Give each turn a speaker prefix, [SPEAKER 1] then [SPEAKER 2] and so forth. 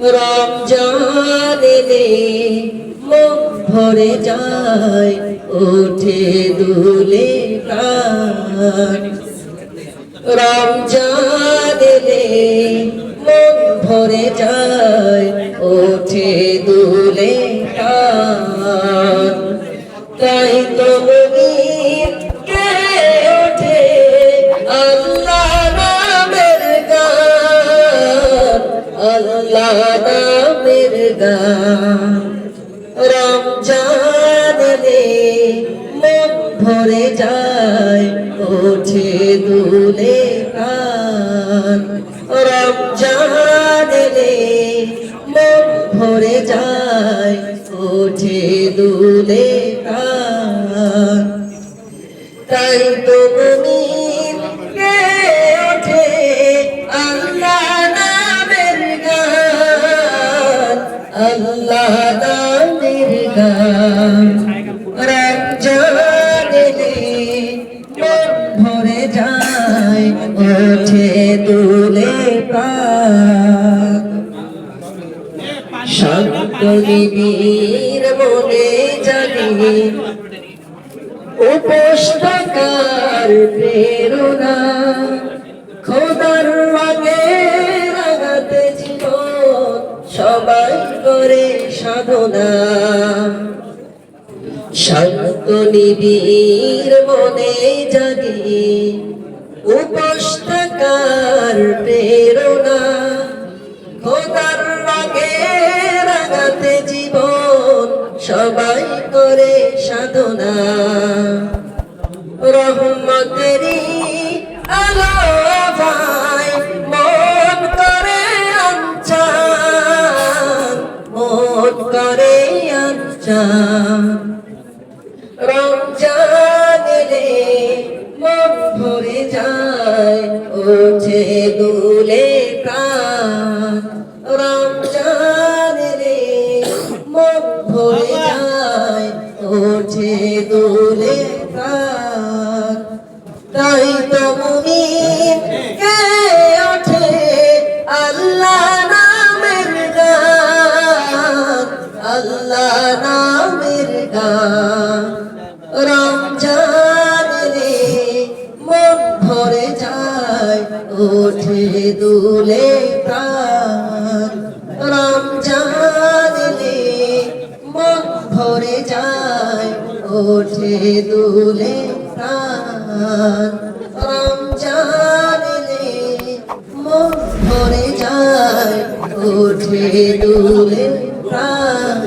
[SPEAKER 1] রমজান মন ভরে যায়, ওঠে দুলে প্রাণ। রমজান মন ভরে যায়, ওঠে দুলে প্রাণ। তাই আল্লাহ নামের গান রমজান মন ভরে যায়, ওঠে দুলে কান রমজান মন ভরে যায়, ওঠে দুলে কান তাই তো মুমিন গান রমজান ভরে যায় ওঠে নিবিড় মনে জানি উপস্তকার প্রেরণা খোদার রঙে রাগাতে জীবন সবাই করে সাধনা। শান্ত নিবিড় মনে জাগি উপস্তকার প্রেরণা। খোদার রঙে রাগাতে জীবন সবাই করে সাধনা। রহমতেরই আলো মন করে আঞ্চান রমজান রে মন ভরে যায় ওঠে। রমজান রে, মন যায়, ওঠে দুলে প্রাণ। রমজান রে, মন ভরে যায়, ওঠে দুলে প্রাণ। রমজান রে, মন ভরে যায়, ওঠে দুলে প্রাণ।